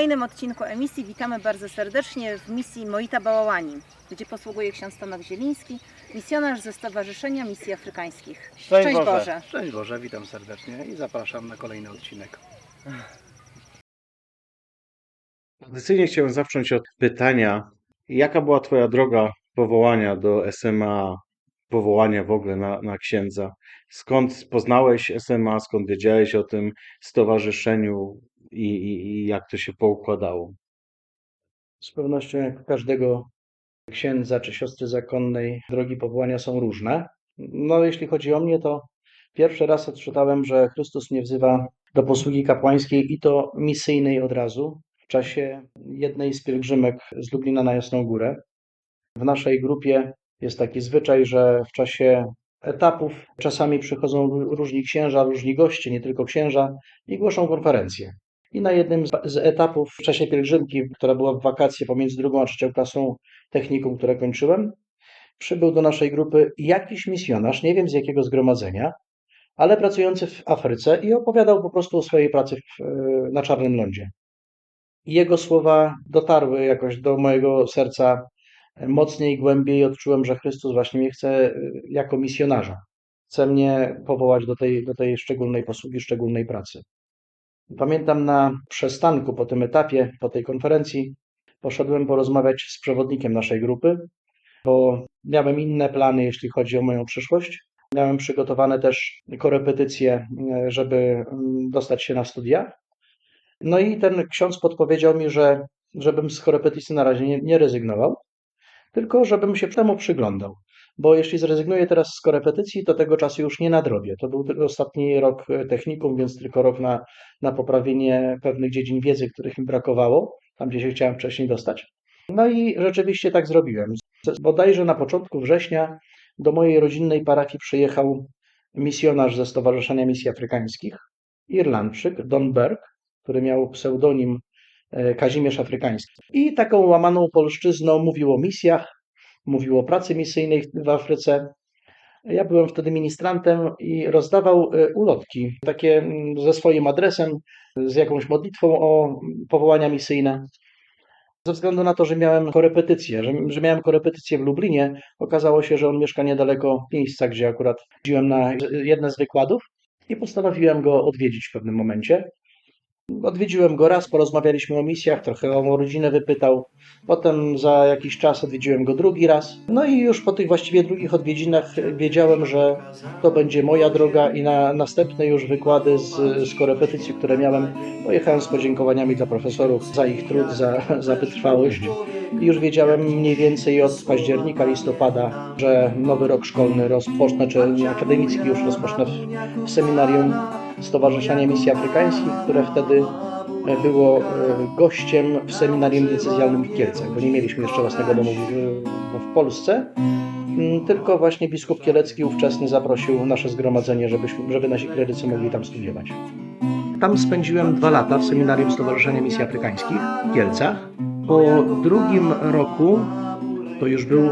kolejnym odcinku emisji witamy bardzo serdecznie w misji Moita Bałałani, gdzie posługuje ksiądz Tomek Zieliński, misjonarz ze Stowarzyszenia Misji Afrykańskich. Szczęść Boże! Szczęść Boże, witam serdecznie i zapraszam na kolejny odcinek. Tradycyjnie chciałem zacząć od pytania, jaka była Twoja droga powołania do SMA, powołania w ogóle na, na księdza? Skąd poznałeś SMA, skąd wiedziałeś o tym stowarzyszeniu i, i, i jak to się poukładało? Z pewnością jak każdego księdza czy siostry zakonnej drogi powołania są różne. No jeśli chodzi o mnie, to pierwszy raz odczytałem, że Chrystus mnie wzywa do posługi kapłańskiej i to misyjnej od razu w czasie jednej z pielgrzymek z Lublina na Jasną Górę. W naszej grupie jest taki zwyczaj, że w czasie etapów czasami przychodzą różni księża, różni goście, nie tylko księża i głoszą konferencje. I na jednym z- etapów w czasie pielgrzymki, która była w wakacje pomiędzy drugą a trzecią klasą technikum, które kończyłem, przybył do naszej grupy jakiś misjonarz, nie wiem z jakiego zgromadzenia, ale pracujący w Afryce i opowiadał po prostu o swojej pracy w, e, na Czarnym Lądzie. I jego słowa dotarły jakoś do mojego serca mocniej, głębiej. Odczułem, że Chrystus właśnie mnie chce e, jako misjonarza. Chce mnie powołać do tej, do tej szczególnej posługi, szczególnej pracy. Pamiętam na przestanku po tym etapie, po tej konferencji, poszedłem porozmawiać z przewodnikiem naszej grupy, bo miałem inne plany, jeśli chodzi o moją przyszłość. Miałem przygotowane też korepetycje, żeby mm, dostać się na studia. No i ten ksiądz podpowiedział mi, że żebym z korepetycji na razie nie, nie rezygnował, tylko żebym się temu przyglądał. Bo jeśli zrezygnuję teraz z korepetycji, to tego czasu już nie nadrobię. To był ostatni rok e, technikum, więc tylko rok na, na poprawienie pewnych dziedzin wiedzy, których mi brakowało, tam gdzie się chciałem wcześniej dostać. No i rzeczywiście tak zrobiłem. Bodajże na początku września do mojej rodzinnej parafii przyjechał misjonarz ze Stowarzyszenia Misji Afrykańskich, Irlandczyk, Don Berg, który miał pseudonim e, Kazimierz Afrykański. I taką łamaną polszczyzną mówił o misjach, mówił o pracy misyjnej w Afryce. Ja byłem wtedy ministrantem i rozdawał e, ulotki, takie mm, ze swoim adresem, z jakąś modlitwą o mm, powołania misyjne. Ze względu na to, że miałem korepetycję, że, że miałem korepetycję w Lublinie, okazało się, że on mieszka niedaleko miejsca, gdzie akurat chodziłem na jedne z wykładów i postanowiłem go odwiedzić w pewnym momencie. Odwiedziłem go raz, porozmawialiśmy o misjach, trochę o rodzinę wypytał. Potem za jakiś czas odwiedziłem go drugi raz. No i już po tych właściwie drugich odwiedzinach wiedziałem, że to będzie moja droga i na następne już wykłady z, z korepetycji, które miałem, pojechałem z podziękowaniami dla profesorów za ich trud, za, za wytrwałość. I już wiedziałem mniej więcej od października, listopada, że nowy rok szkolny rozpocznę, czy akademicki już rozpocznę w, w seminarium Stowarzyszenia Misji Afrykańskich, które wtedy e, było e, gościem w seminarium decyzjalnym w Kielcach, bo nie mieliśmy jeszcze własnego domu w, w Polsce, Mm, tylko właśnie biskup Kielecki ówczesny zaprosił nasze zgromadzenie, żebyśmy, żeby nasi klerycy mogli tam studiować. Tam spędziłem dwa lata w seminarium Stowarzyszenia Misji Afrykańskich w Kielcach. Po drugim roku, to już był,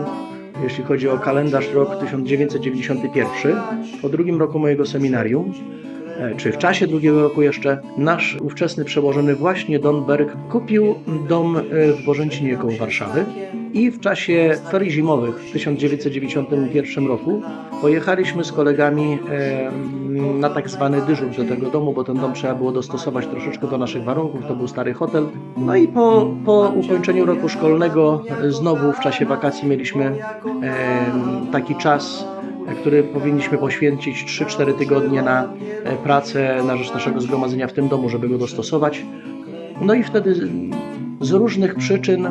jeśli chodzi o kalendarz, rok 1991, po drugim roku mojego seminarium, e, czy w czasie drugiego roku jeszcze, nasz ówczesny przełożony właśnie Don Berg kupił dom e, w Bożęcinie koło Warszawy i w czasie ferii zimowych w 1991 roku pojechaliśmy z kolegami e, na tak zwany dyżur do tego domu, bo ten dom trzeba było dostosować troszeczkę do naszych warunków, to był stary hotel. No i po, po ukończeniu roku szkolnego e, znowu w czasie wakacji mieliśmy e, taki czas, e, który powinniśmy poświęcić 3-4 tygodnie na e, pracę na rzecz naszego zgromadzenia w tym domu, żeby go dostosować. No i wtedy z- różnych przyczyn,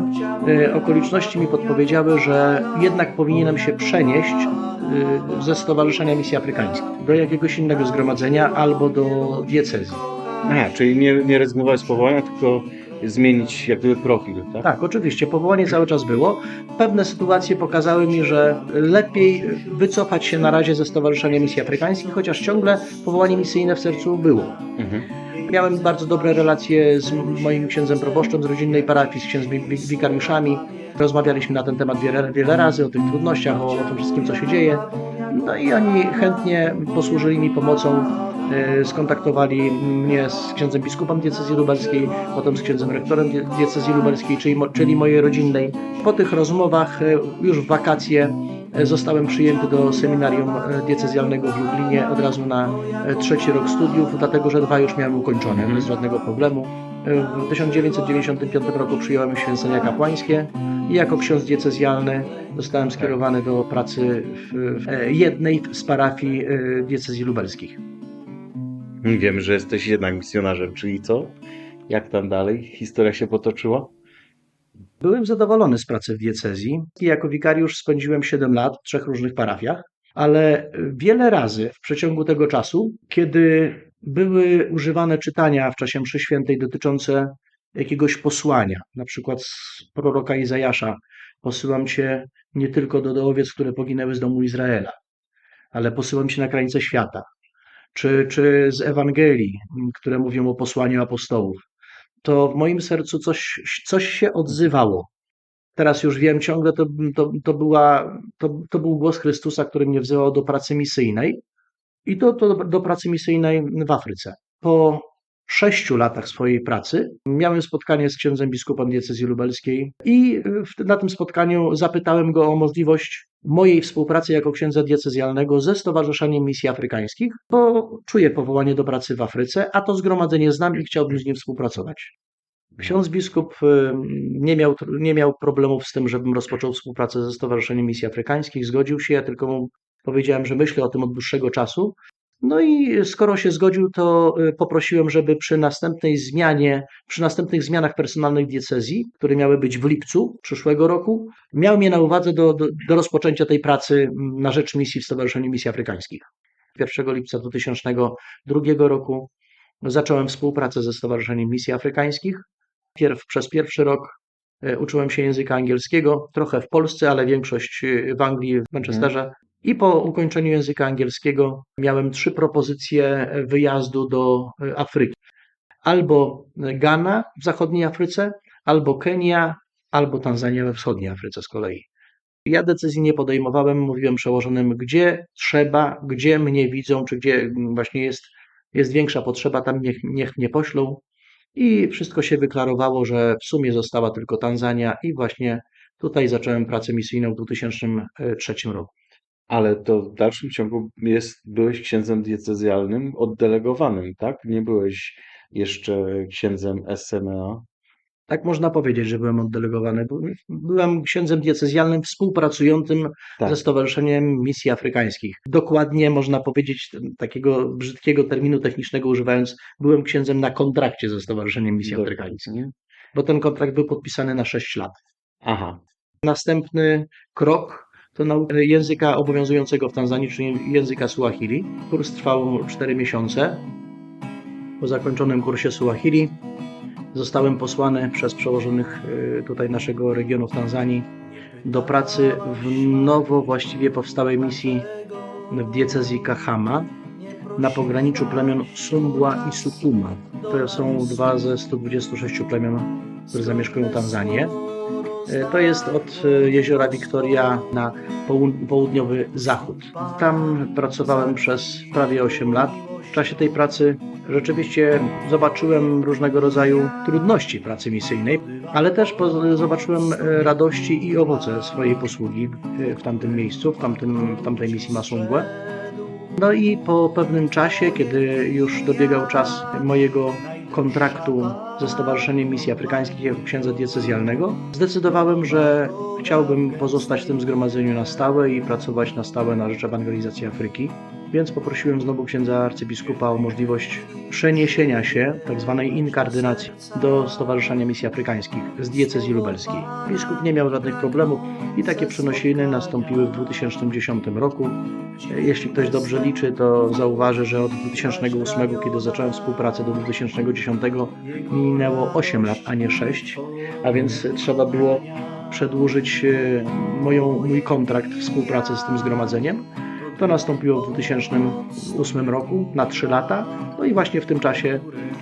e, okoliczności mi podpowiedziały, że jednak powinienem się przenieść e, ze Stowarzyszenia Misji Afrykańskiej do jakiegoś innego zgromadzenia albo do diecezji. Aha, czyli nie, nie rezygnowałeś z powołania, tylko zmienić jak gdyby profil, tak? Tak, oczywiście, powołanie cały czas było. Pewne sytuacje pokazały mi, że lepiej wycofać się na razie ze Stowarzyszenia Misji Afrykańskiej, chociaż ciągle powołanie misyjne w sercu było. Mhm. Miałem bardzo dobre relacje z moim księdzem proboszczem z rodzinnej parafii, z księdzmi wi- wikariuszami. Rozmawialiśmy na ten temat wiele, wiele razy, o tych trudnościach, o, o tym wszystkim, co się dzieje. No i oni chętnie posłużyli mi pomocą skontaktowali mnie z księdzem biskupem diecezji lubelskiej, potem z księdzem rektorem die- diecezji lubelskiej, czyli, czyli mojej rodzinnej. Po tych rozmowach e, już w wakacje e, zostałem przyjęty do seminarium diecezjalnego w Lublinie od razu na trzeci rok studiów, dlatego że dwa już miałem ukończone bez żadnego problemu. W 1995 roku przyjąłem święcenia kapłańskie i jako ksiądz diecezjalny zostałem skierowany do pracy w, e, jednej z parafii diecezji lubelskich. Wiemy, że jesteś jednak misjonarzem, czyli co? Jak tam dalej? Historia się potoczyła? Byłem zadowolony z pracy w diecezji jako wikariusz spędziłem 7 lat w trzech różnych parafiach, ale wiele razy w przeciągu tego czasu, kiedy były używane czytania w czasie mszy świętej dotyczące jakiegoś posłania, na przykład z proroka Izajasza, posyłam cię nie tylko do dołowiec, które poginęły z domu Izraela, ale posyłam cię na krańce świata, czy, czy z Ewangelii, które mówią o posłaniu apostołów, to w moim sercu coś, coś się odzywało. Teraz już wiem, ciągle to, to, to, była, to, to był głos Chrystusa, który mnie wzywał do pracy misyjnej i to, to do pracy misyjnej w Afryce. Po sześciu latach swojej pracy miałem spotkanie z księdzem biskupem diecezji lubelskiej i na tym spotkaniu zapytałem go o możliwość mojej współpracy jako księdza diecezjalnego ze Stowarzyszeniem Misji Afrykańskich, bo czuję powołanie do pracy w Afryce, a to zgromadzenie znam i chciałbym z nim współpracować. Ksiądz biskup y, nie miał, nie miał problemów z tym, żebym rozpoczął współpracę ze Stowarzyszeniem Misji Afrykańskich, zgodził się, ja tylko mu powiedziałem, że myślę o tym od dłuższego czasu. No i skoro się zgodził, to y, poprosiłem, żeby przy następnej zmianie, przy następnych zmianach personalnych diecezji, które miały być w lipcu przyszłego roku, miał mnie na uwadze do, do, do rozpoczęcia tej pracy mm, na rzecz misji w Stowarzyszeniu Misji Afrykańskich. 1 lipca 2002 roku zacząłem współpracę ze Stowarzyszeniem Misji Afrykańskich. Pierw, przez pierwszy rok e, uczyłem się języka angielskiego, trochę w Polsce, ale większość e, w Anglii, w Manchesterze. I po ukończeniu języka angielskiego miałem trzy propozycje wyjazdu do e, Afryki. Albo Ghana w zachodniej Afryce, albo Kenia, albo Tanzania we wschodniej Afryce z kolei. Ja decyzji nie podejmowałem, mówiłem przełożonym, gdzie trzeba, gdzie mnie widzą, czy gdzie właśnie jest, jest większa potrzeba, tam niech, niech mnie poślą. I wszystko się wyklarowało, że w sumie została tylko Tanzania i właśnie tutaj zacząłem pracę misyjną w 2003 roku. Ale to w dalszym ciągu jest, byłeś księdzem diecezjalnym oddelegowanym, tak? Nie byłeś jeszcze księdzem SMA. Tak można powiedzieć, że byłem oddelegowany. By- Byłem księdzem diecezjalnym współpracującym Tak. ze Stowarzyszeniem Misji Afrykańskich. Dokładnie można powiedzieć, takiego brzydkiego terminu technicznego używając, byłem księdzem na kontrakcie ze Stowarzyszeniem Misji. Afrykańskich, bo ten kontrakt był podpisany na 6 lat. Aha. Następny krok to nauka języka obowiązującego w Tanzanii, czyli języka Suahili. Kurs trwał 4 miesiące. Po zakończonym kursie Suahili zostałem posłany przez przełożonych y, tutaj naszego regionu w Tanzanii do pracy w nowo właściwie powstałej misji w diecezji Kahama na pograniczu plemion Sumbwa i Sukuma. To są dwa ze 126 plemion, które zamieszkują Tanzanię. E, To jest od e, jeziora Wiktoria na połu- południowy zachód. Tam pracowałem przez prawie 8 lat. W czasie tej pracy rzeczywiście zobaczyłem różnego rodzaju trudności pracy misyjnej, ale też zobaczyłem e, radości i owoce swojej posługi w tamtym miejscu, w, tamtym, w tamtej misji Masungwe. No i po pewnym czasie, kiedy już dobiegał czas mojego kontraktu ze Stowarzyszeniem Misji Afrykańskich jako księdza diecezjalnego, zdecydowałem, że chciałbym pozostać w tym zgromadzeniu na stałe i pracować na stałe na rzecz ewangelizacji Afryki. Więc poprosiłem znowu księdza arcybiskupa o możliwość przeniesienia się, tak zwanej inkardynacji, do Stowarzyszenia Misji Afrykańskich z diecezji lubelskiej. Biskup nie miał żadnych problemów i takie przenosiny nastąpiły w 2010 roku. Jeśli ktoś dobrze liczy, to zauważy, że od 2008, kiedy zacząłem współpracę, do 2010 minęło 8 lat, a nie 6, a więc trzeba było przedłużyć e, moją, mój kontrakt współpracy z tym zgromadzeniem. To nastąpiło w 2008 roku na 3 lata. No i właśnie w tym czasie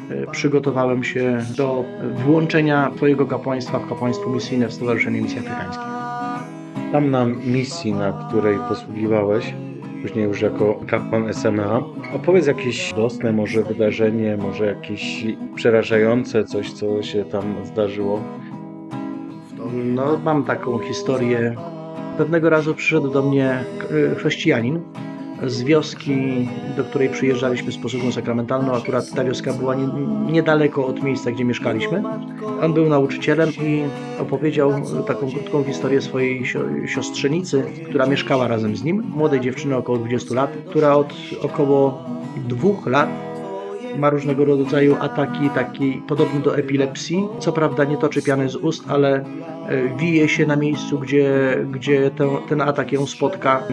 e, przygotowałem się do włączenia Twojego kapłaństwa w kapłaństwo misyjne w Stowarzyszeniu Misji Afrykańskiej. Tam na misji, na której posługiwałeś, później już jako kapłan SMA. Opowiedz jakieś losne może wydarzenie, może jakieś przerażające coś, co się tam zdarzyło. No, mam taką historię. Pewnego razu przyszedł do mnie e, chrześcijanin z wioski, do której przyjeżdżaliśmy z posługą sakramentalną. Akurat ta wioska była nie, niedaleko od miejsca, gdzie mieszkaliśmy. On był nauczycielem i opowiedział taką krótką historię swojej sio- siostrzenicy, która mieszkała razem z nim, młodej dziewczyny około 20 lat, która od około dwóch lat ma różnego rodzaju ataki, taki podobny do epilepsji. Co prawda nie toczy piany z ust, ale e, wije się na miejscu, gdzie, gdzie ten, ten atak ją spotka.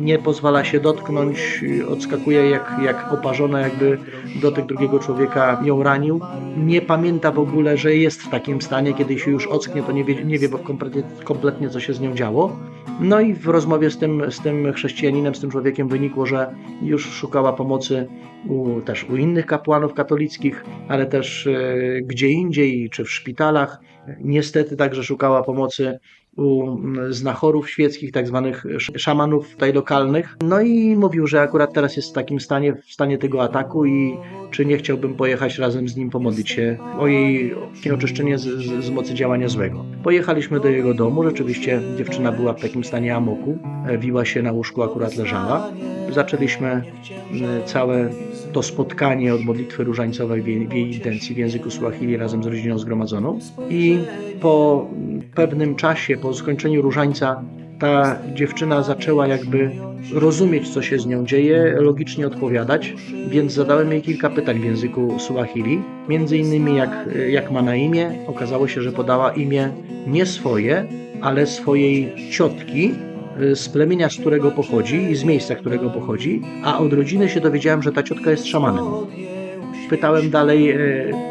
Nie pozwala się dotknąć, odskakuje jak, jak oparzona, jakby dotyk drugiego człowieka ją ranił. Nie pamięta w ogóle, że jest w takim stanie, kiedy się już ocknie, to nie wie, nie wie kompletnie, kompletnie co się z nią działo. No i w rozmowie z tym, z tym chrześcijaninem, z tym człowiekiem wynikło, że już szukała pomocy u, też u innych kapłanów katolickich, ale też e, gdzie indziej, czy w szpitalach. Niestety także szukała pomocy u znachorów świeckich, tak zwanych sz- szamanów tutaj lokalnych. No i mówił, że akurat teraz jest w takim stanie, w stanie tego ataku i czy nie chciałbym pojechać razem z nim pomodlić się o jej oczyszczenie z, z, z mocy działania złego. Pojechaliśmy do jego domu, rzeczywiście dziewczyna była w takim stanie amoku, e, wiła się na łóżku, akurat leżała. Zaczęliśmy całe to spotkanie od modlitwy różańcowej w jej, w jej intencji w języku Swahili razem z rodziną zgromadzoną i po pewnym czasie, po skończeniu różańca ta dziewczyna zaczęła jakby rozumieć, co się z nią dzieje, logicznie odpowiadać, więc zadałem jej kilka pytań w języku Suahili, między innymi jak, jak ma na imię. Okazało się, że podała imię nie swoje, ale swojej ciotki, z plemienia, z którego pochodzi i z miejsca, którego pochodzi, a od rodziny się dowiedziałem, że ta ciotka jest szamanem. Pytałem dalej, e,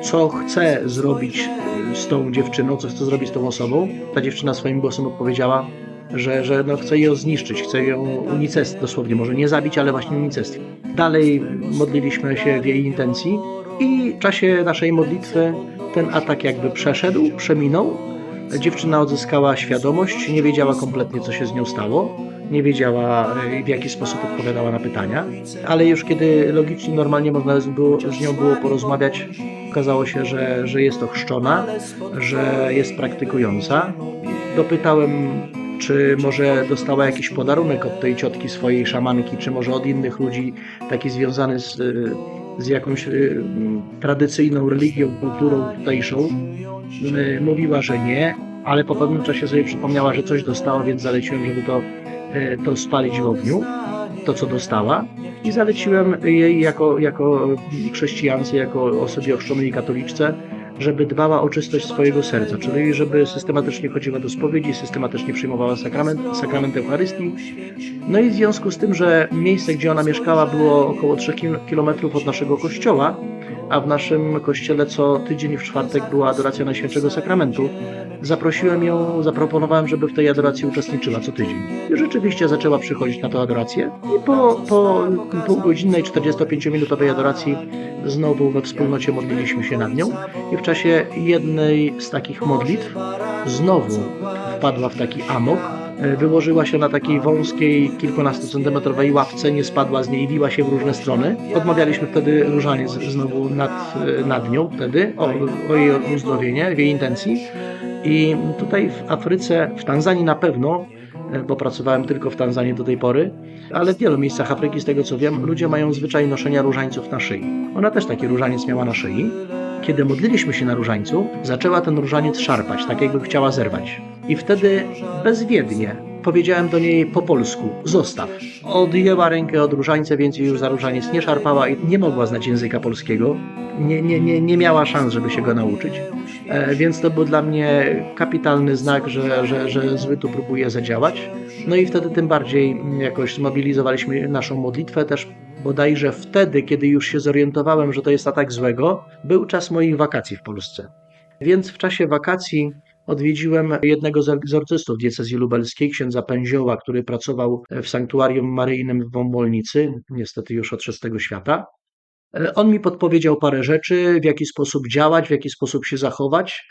co chce zrobić e, z tą dziewczyną, co chce zrobić z tą osobą. Ta dziewczyna swoim głosem odpowiedziała, że, że no chce ją zniszczyć, chce ją unicestwić, dosłownie, może nie zabić, ale właśnie unicestwić. Dalej modliliśmy się w jej intencji i w czasie naszej modlitwy ten atak jakby przeszedł, przeminął. Dziewczyna odzyskała świadomość, nie wiedziała kompletnie, co się z nią stało, nie wiedziała, e, w jaki sposób odpowiadała na pytania, ale już kiedy logicznie, normalnie można z, było, z nią było porozmawiać, okazało się, że, że jest ochrzczona, że jest praktykująca. Dopytałem, czy może dostała jakiś podarunek od tej ciotki swojej szamanki, czy może od innych ludzi, taki związany z, y, z jakąś y, tradycyjną religią, kulturą tutejszą. Y, Mówiła, że nie, ale po pewnym czasie sobie przypomniała, że coś dostała, więc zaleciłem, żeby to, y, to spalić w ogniu, to co dostała. I zaleciłem jej jako, jako chrześcijance, jako osobie ochrzczonej i katoliczce, żeby dbała o czystość swojego serca, czyli żeby systematycznie chodziła do spowiedzi, systematycznie przyjmowała sakrament, sakrament Eucharystii. No i w związku z tym, że miejsce, gdzie ona mieszkała, było około 3 km od naszego kościoła, a w naszym kościele co tydzień w czwartek była adoracja Najświętszego Sakramentu, zaprosiłem ją, zaproponowałem, żeby w tej adoracji uczestniczyła co tydzień. I rzeczywiście zaczęła przychodzić na tę adorację. I po, po półgodzinnej, 45-minutowej adoracji znowu we wspólnocie modliliśmy się nad nią. I w czasie jednej z takich modlitw znowu wpadła w taki amok, wyłożyła się na takiej wąskiej, kilkunastocentymetrowej ławce, nie spadła z niej, wiła się w różne strony. Odmawialiśmy wtedy różaniec znowu nad, e, nad nią wtedy, o, o jej uzdrowienie, w jej intencji. I tutaj w Afryce, w Tanzanii na pewno, e, bo pracowałem tylko w Tanzanii do tej pory, ale w wielu miejscach Afryki, z tego co wiem, ludzie mają zwyczaj noszenia różańców na szyi. Ona też taki różaniec miała na szyi. Kiedy modliliśmy się na różańcu, zaczęła ten różaniec szarpać, tak jakby chciała zerwać. I wtedy bezwiednie powiedziałem do niej po polsku: Zostaw. Odjęła rękę od różańca, więc już za różaniec nie szarpała i nie mogła znać języka polskiego. Nie, nie, nie, nie miała szans, żeby się go nauczyć. E, więc to był dla mnie kapitalny znak, że, że, że zły tu próbuje zadziałać. No i wtedy tym bardziej jakoś zmobilizowaliśmy naszą modlitwę też bodajże wtedy, kiedy już się zorientowałem, że to jest atak złego, był czas moich wakacji w Polsce. Więc w czasie wakacji odwiedziłem jednego z egzorcystów diecezji lubelskiej, księdza Pęzioła, który pracował w sanktuarium maryjnym w Wąwolnicy, niestety już od szóstego świata. On mi podpowiedział parę rzeczy, w jaki sposób działać, w jaki sposób się zachować.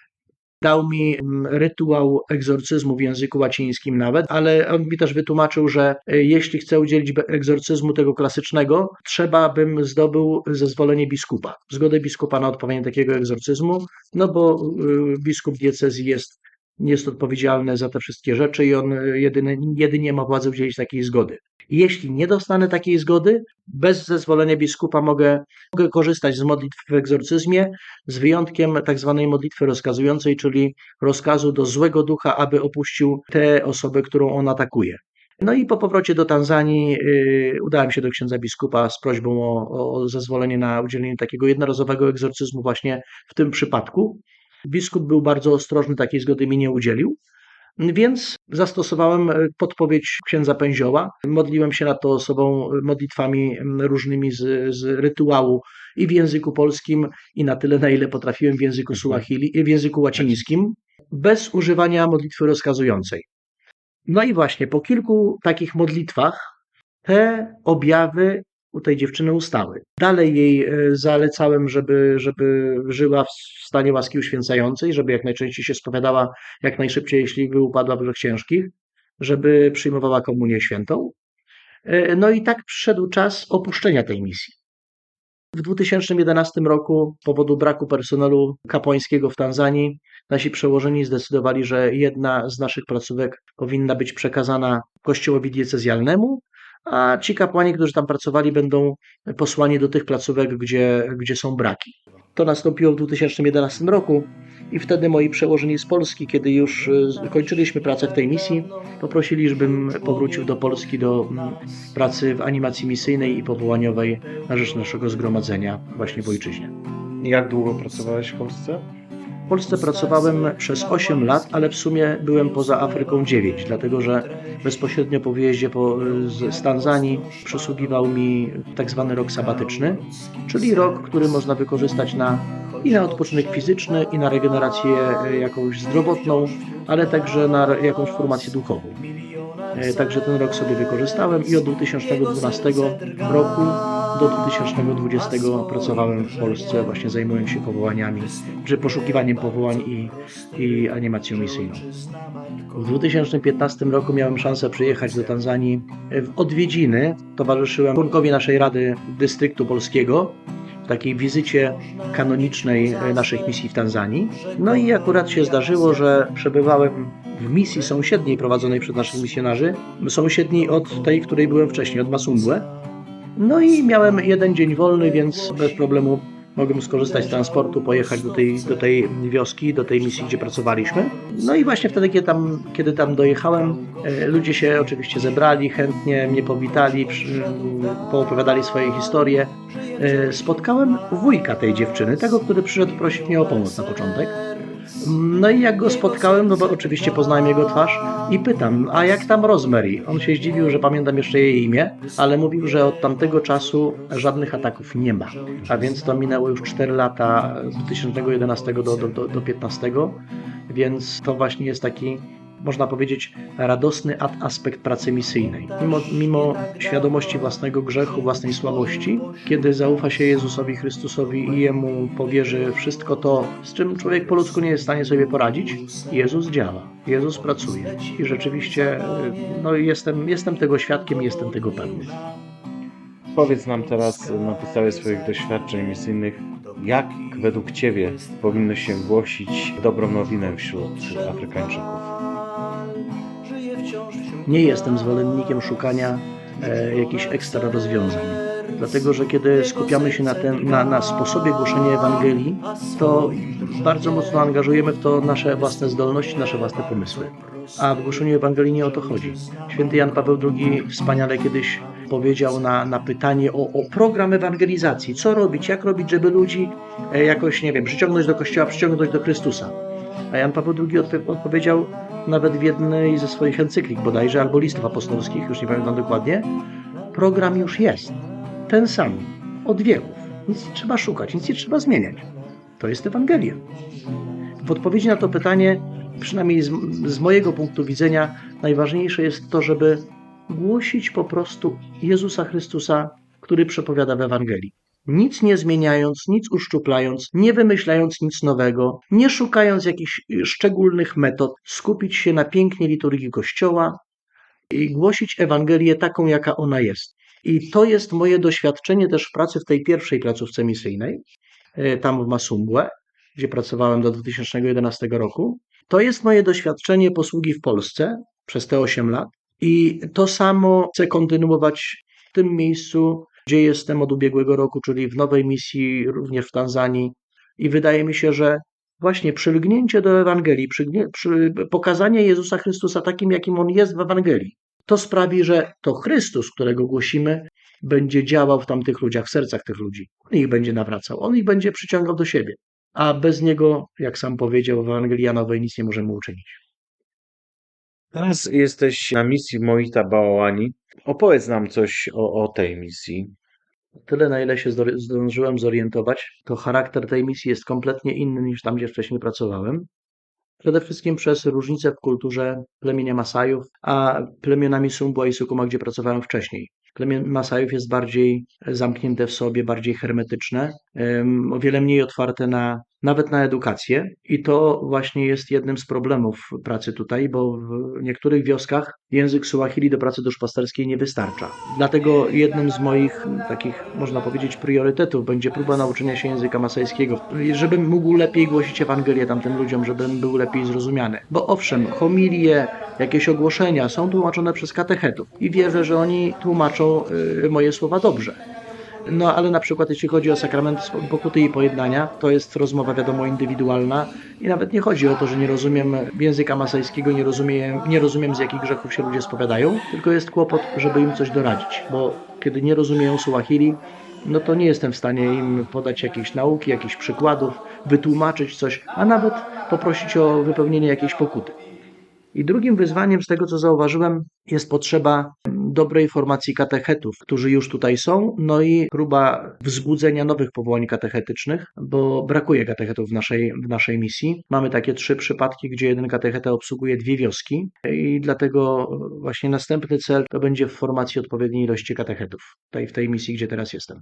Dał mi mm, rytuał egzorcyzmu w języku łacińskim nawet, ale on mi też wytłumaczył, że y, jeśli chcę udzielić egzorcyzmu tego klasycznego, trzeba bym zdobył zezwolenie biskupa, zgodę biskupa na odpowiednie takiego egzorcyzmu, no bo y, biskup diecezji jest, jest odpowiedzialny za te wszystkie rzeczy i on y, jedyny, jedynie ma władzę udzielić takiej zgody. Jeśli nie dostanę takiej zgody, bez zezwolenia biskupa mogę, mogę korzystać z modlitw w egzorcyzmie, z wyjątkiem tak zwanej modlitwy rozkazującej, czyli rozkazu do złego ducha, aby opuścił tę osobę, którą on atakuje. No i po powrocie do Tanzanii yy, udałem się do księdza biskupa z prośbą o, o zezwolenie na udzielenie takiego jednorazowego egzorcyzmu właśnie w tym przypadku. Biskup był bardzo ostrożny, takiej zgody mi nie udzielił. Więc zastosowałem e, podpowiedź księdza Pęzioła. Modliłem się nad tą osobą modlitwami m, różnymi z, z rytuału i w języku polskim, i na tyle, na ile potrafiłem w języku suahili, w języku łacińskim, bez używania modlitwy rozkazującej. No i właśnie po kilku takich modlitwach te objawy u tej dziewczyny ustały. Dalej jej e, zalecałem, żeby, żeby żyła w stanie łaski uświęcającej, żeby jak najczęściej się spowiadała, jak najszybciej, jeśli by upadła w grzech ciężkich, żeby przyjmowała komunię świętą. E, No i tak przyszedł czas opuszczenia tej misji. W 2011 roku, z powodu braku personelu kapłańskiego w Tanzanii, nasi przełożeni zdecydowali, że jedna z naszych placówek powinna być przekazana kościołowi diecezjalnemu, a ci kapłani, którzy tam pracowali, będą posłani do tych placówek, gdzie, gdzie są braki. To nastąpiło w 2011 roku i wtedy moi przełożeni z Polski, kiedy już e, kończyliśmy pracę w tej misji, poprosili, żebym powrócił do Polski do pracy w animacji misyjnej i powołaniowej na rzecz naszego zgromadzenia właśnie w ojczyźnie. Jak długo pracowałeś w Polsce? W Polsce pracowałem przez 8 lat, ale w sumie byłem poza Afryką 9, dlatego że bezpośrednio po wyjeździe po, z, z Tanzanii przysługiwał mi tak zwany rok sabatyczny, czyli rok, który można wykorzystać na, i na odpoczynek fizyczny, i na regenerację jakąś zdrowotną, ale także na jakąś formację duchową. E, Także ten rok sobie wykorzystałem i od 2012 roku do 2020 pracowałem w Polsce, właśnie zajmując się powołaniami, czy poszukiwaniem powołań i, i animacją misyjną. W 2015 roku miałem szansę przyjechać do Tanzanii w odwiedziny. Towarzyszyłem członkowi naszej Rady Dystryktu Polskiego takiej wizycie kanonicznej e, naszych misji w Tanzanii. No i akurat się zdarzyło, że przebywałem w misji sąsiedniej prowadzonej przez naszych misjonarzy, sąsiedniej od tej, której byłem wcześniej, od Masungwe. No i miałem jeden dzień wolny, więc bez problemu mogłem skorzystać z transportu, pojechać do tej, do tej wioski, do tej misji, gdzie pracowaliśmy. No i właśnie wtedy, kiedy tam, kiedy tam dojechałem, e, ludzie się oczywiście zebrali, chętnie mnie powitali, przy, poopowiadali swoje historie. E, Spotkałem wujka tej dziewczyny, tego, który przyszedł prosić mnie o pomoc na początek. No i jak go spotkałem, no bo oczywiście poznałem jego twarz i pytam, a jak tam Rosemary? On się zdziwił, że pamiętam jeszcze jej imię, ale mówił, że od tamtego czasu żadnych ataków nie ma. A więc to minęło już 4 lata, z 2011 do, do, do, do 15, więc to właśnie jest taki, można powiedzieć, radosny ad- aspekt pracy misyjnej. Mimo, mimo świadomości własnego grzechu, własnej słabości, kiedy zaufa się Jezusowi Chrystusowi i Jemu powierzy wszystko to, z czym człowiek po ludzku nie jest w stanie sobie poradzić, Jezus działa, Jezus pracuje. I rzeczywiście y, no, jestem, jestem tego świadkiem jestem tego pewny. Powiedz nam teraz na podstawie swoich doświadczeń misyjnych, jak według Ciebie powinno się głosić dobrą nowinę wśród Afrykańczyków? Nie jestem zwolennikiem szukania e, jakichś ekstra rozwiązań. Dlatego, że kiedy skupiamy się na, ten, na, na sposobie głoszenia Ewangelii, to bardzo mocno angażujemy w to nasze własne zdolności, nasze własne pomysły. A w głoszeniu Ewangelii nie o to chodzi. Święty Jan Paweł II wspaniale kiedyś powiedział na, na pytanie o, o program ewangelizacji. Co robić, jak robić, żeby ludzi e, jakoś, nie wiem, przyciągnąć do Kościoła, przyciągnąć do Chrystusa. A Jan Paweł II odp- odpowiedział nawet w jednej ze swoich encyklik bodajże, albo listów apostolskich, już nie pamiętam dokładnie, program już jest. Ten sam. Od wieków. Nic nie trzeba szukać, nic nie trzeba zmieniać. To jest Ewangelia. W odpowiedzi na to pytanie, przynajmniej z, z mojego punktu widzenia, najważniejsze jest to, żeby głosić po prostu Jezusa Chrystusa, który przepowiada w Ewangelii. Nic nie zmieniając, nic uszczuplając, nie wymyślając nic nowego, nie szukając jakichś y, szczególnych metod, skupić się na pięknie liturgii Kościoła i głosić Ewangelię taką, jaka ona jest. I to jest moje doświadczenie też w pracy w tej pierwszej placówce misyjnej, e, tam w Masumbwe, gdzie pracowałem do 2011 roku. To jest moje doświadczenie posługi w Polsce przez te 8 lat. I to samo chcę kontynuować w tym miejscu, gdzie jestem od ubiegłego roku, czyli w nowej misji, również w Tanzanii. I wydaje mi się, że właśnie przylgnięcie do Ewangelii, przy, pokazanie Jezusa Chrystusa takim, jakim On jest w Ewangelii, to sprawi, że to Chrystus, którego głosimy, będzie działał w tamtych ludziach, w sercach tych ludzi. On ich będzie nawracał, On ich będzie przyciągał do siebie. A bez Niego, jak sam powiedział w Ewangelii Janowej, nic nie możemy uczynić. Teraz jesteś na misji Moita Bałałani. Opowiedz nam coś o, o tej misji. Tyle, na ile się zdążyłem zorientować, to charakter tej misji jest kompletnie inny niż tam, gdzie wcześniej pracowałem. Przede wszystkim przez różnicę w kulturze plemienia Masajów, a plemionami Sumbwa i Sukuma, gdzie pracowałem wcześniej. Plemię Masajów jest bardziej zamknięte w sobie, bardziej hermetyczne, o wiele mniej otwarte na, nawet na edukację. I to właśnie jest jednym z problemów pracy tutaj, bo w niektórych wioskach język Suahili do pracy duszpasterskiej nie wystarcza. Dlatego jednym z moich takich, można powiedzieć, priorytetów będzie próba nauczenia się języka masajskiego, żebym mógł lepiej głosić Ewangelię tamtym ludziom, żebym był lepiej zrozumiany. Bo owszem, homilie, jakieś ogłoszenia są tłumaczone przez katechetów i wierzę, że oni tłumaczą y, moje słowa dobrze. No ale na przykład jeśli chodzi o sakrament pokuty i pojednania, to jest rozmowa wiadomo indywidualna i nawet nie chodzi o to, że nie rozumiem języka masajskiego, nie rozumiem, nie rozumiem z jakich grzechów się ludzie spowiadają, tylko jest kłopot, żeby im coś doradzić, bo kiedy nie rozumieją Suahili, no to nie jestem w stanie im podać jakiejś nauki, jakichś przykładów, wytłumaczyć coś, a nawet poprosić o wypełnienie jakiejś pokuty. I drugim wyzwaniem z tego, co zauważyłem, jest potrzeba dobrej formacji katechetów, którzy już tutaj są, no i próba wzbudzenia nowych powołań katechetycznych, bo brakuje katechetów w naszej, w naszej misji. Mamy takie trzy przypadki, gdzie jeden katecheta obsługuje dwie wioski i dlatego właśnie następny cel to będzie w formacji odpowiedniej ilości katechetów, tutaj w tej misji, gdzie teraz jestem.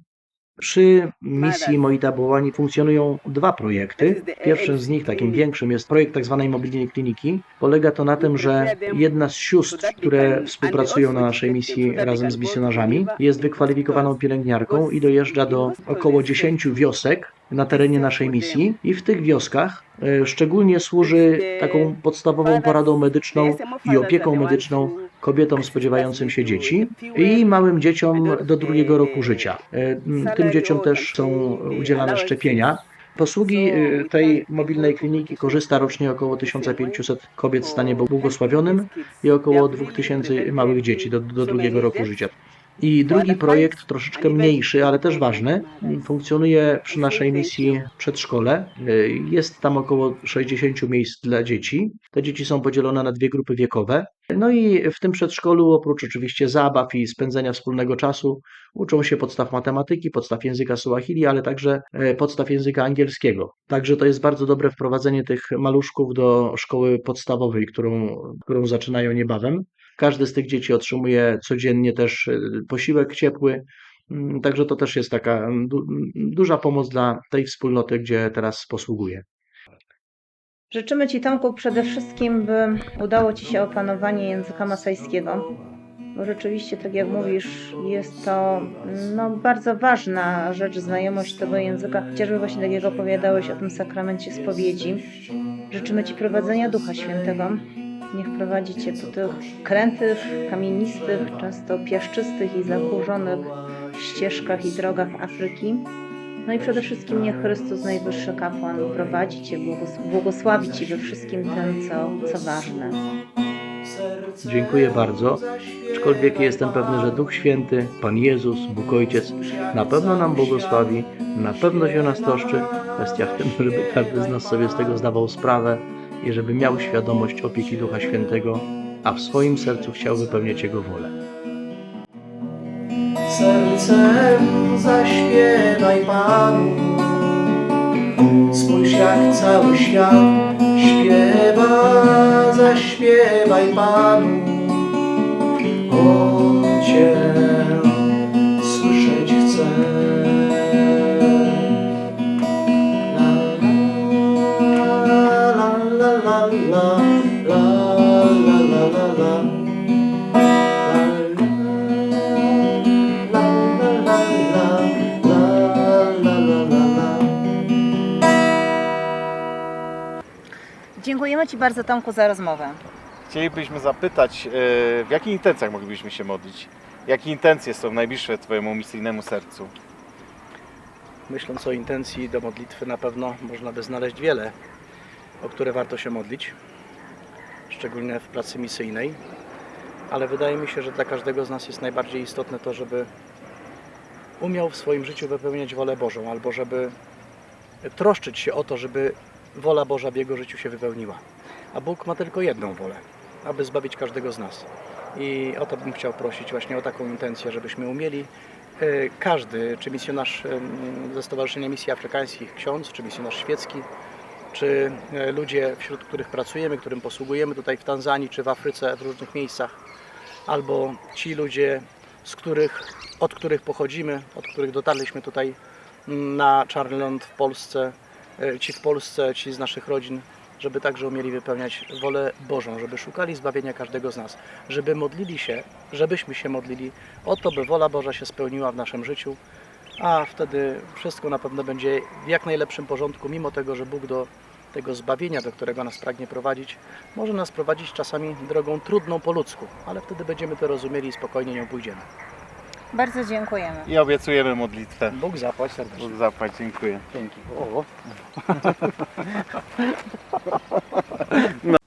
Przy misji Moita Bołani funkcjonują dwa projekty. Pierwszym z nich, takim większym, jest projekt tzw. mobilnej kliniki. Polega to na tym, że jedna z sióstr, które współpracują na naszej misji razem z misjonarzami, jest wykwalifikowaną pielęgniarką i dojeżdża do około 10 wiosek na terenie naszej misji i w tych wioskach e, szczególnie służy taką podstawową poradą medyczną i opieką medyczną kobietom spodziewającym się dzieci i małym dzieciom do drugiego roku życia. E, Tym dzieciom też są udzielane szczepienia. Posługi y, tej mobilnej kliniki korzysta rocznie około 1500 kobiet w stanie błogosławionym i około 2000 małych dzieci do, do drugiego roku życia. I drugi projekt, troszeczkę mniejszy, ale też ważny, funkcjonuje przy naszej misji przedszkole. Y, Jest tam około 60 miejsc dla dzieci. Te dzieci są podzielone na dwie grupy wiekowe. No i w tym przedszkolu, oprócz oczywiście zabaw i spędzenia wspólnego czasu, uczą się podstaw matematyki, podstaw języka Suahili, ale także e, podstaw języka angielskiego. Także to jest bardzo dobre wprowadzenie tych maluszków do szkoły podstawowej, którą, którą zaczynają niebawem. Każde z tych dzieci otrzymuje codziennie też e, posiłek ciepły, Mm, Także to też jest taka mm, du- mm, duża pomoc dla tej wspólnoty, gdzie teraz posługuję. Życzymy Ci, Tomku, przede wszystkim, by udało Ci się opanowanie języka masajskiego, bo rzeczywiście, tak jak mówisz, jest to no, bardzo ważna rzecz, znajomość tego języka, chociażby właśnie tak jak opowiadałeś o tym sakramencie spowiedzi. Życzymy Ci prowadzenia Ducha Świętego. Niech prowadzi Cię po tych krętych, kamienistych, często piaszczystych i zakurzonych ścieżkach i drogach Afryki. No i przede wszystkim niech Chrystus, Najwyższy Kapłan, prowadzi Cię, błogos- błogosławi Ci we wszystkim tym, co, co ważne. Dziękuję bardzo. Aczkolwiek jestem pewny, że Duch Święty, Pan Jezus, Bóg Ojciec na pewno nam błogosławi, na pewno się nas troszczy. Kwestia w tym, żeby każdy z nas sobie z tego zdawał sprawę i żeby miał świadomość opieki Ducha Świętego, a w swoim sercu chciał wypełniać Jego wolę. Sercem zaśpiewaj Panu. Spójrz jak cały świat śpiewa. Zaśpiewaj Panu. On Cię Dziękujemy Ci bardzo Tomku za rozmowę. Chcielibyśmy zapytać, e, w jakich intencjach moglibyśmy się modlić? Jakie intencje są najbliższe Twojemu misyjnemu sercu? Myśląc o intencji do modlitwy, na pewno można by znaleźć wiele, o które warto się modlić, szczególnie w pracy misyjnej. Ale wydaje mi się, że dla każdego z nas jest najbardziej istotne to, żeby umiał w swoim życiu wypełniać wolę Bożą, albo żeby troszczyć się o to, żeby wola Boża w jego życiu się wypełniła. A Bóg ma tylko jedną wolę, aby zbawić każdego z nas. I o to bym chciał prosić, właśnie o taką intencję, żebyśmy umieli E, każdy, czy misjonarz ze Stowarzyszenia Misji Afrykańskich, ksiądz, czy misjonarz świecki, czy e, ludzie, wśród których pracujemy, którym posługujemy tutaj w Tanzanii, czy w Afryce, w różnych miejscach, albo ci ludzie, z których, od których pochodzimy, od których dotarliśmy tutaj mm, na Ląd w Polsce, e, ci w Polsce, ci z naszych rodzin, żeby także umieli wypełniać wolę Bożą, żeby szukali zbawienia każdego z nas, żeby modlili się, żebyśmy się modlili o to, by wola Boża się spełniła w naszym życiu, a wtedy wszystko na pewno będzie w jak najlepszym porządku, mimo tego, że Bóg do tego zbawienia, do którego nas pragnie prowadzić, może nas prowadzić czasami drogą trudną po ludzku, ale wtedy będziemy to rozumieli i spokojnie nią pójdziemy. Bardzo dziękujemy. I obiecujemy modlitwę. Bóg zapłać serdecznie. Bóg zapłać, dziękuję. Dzięki. O.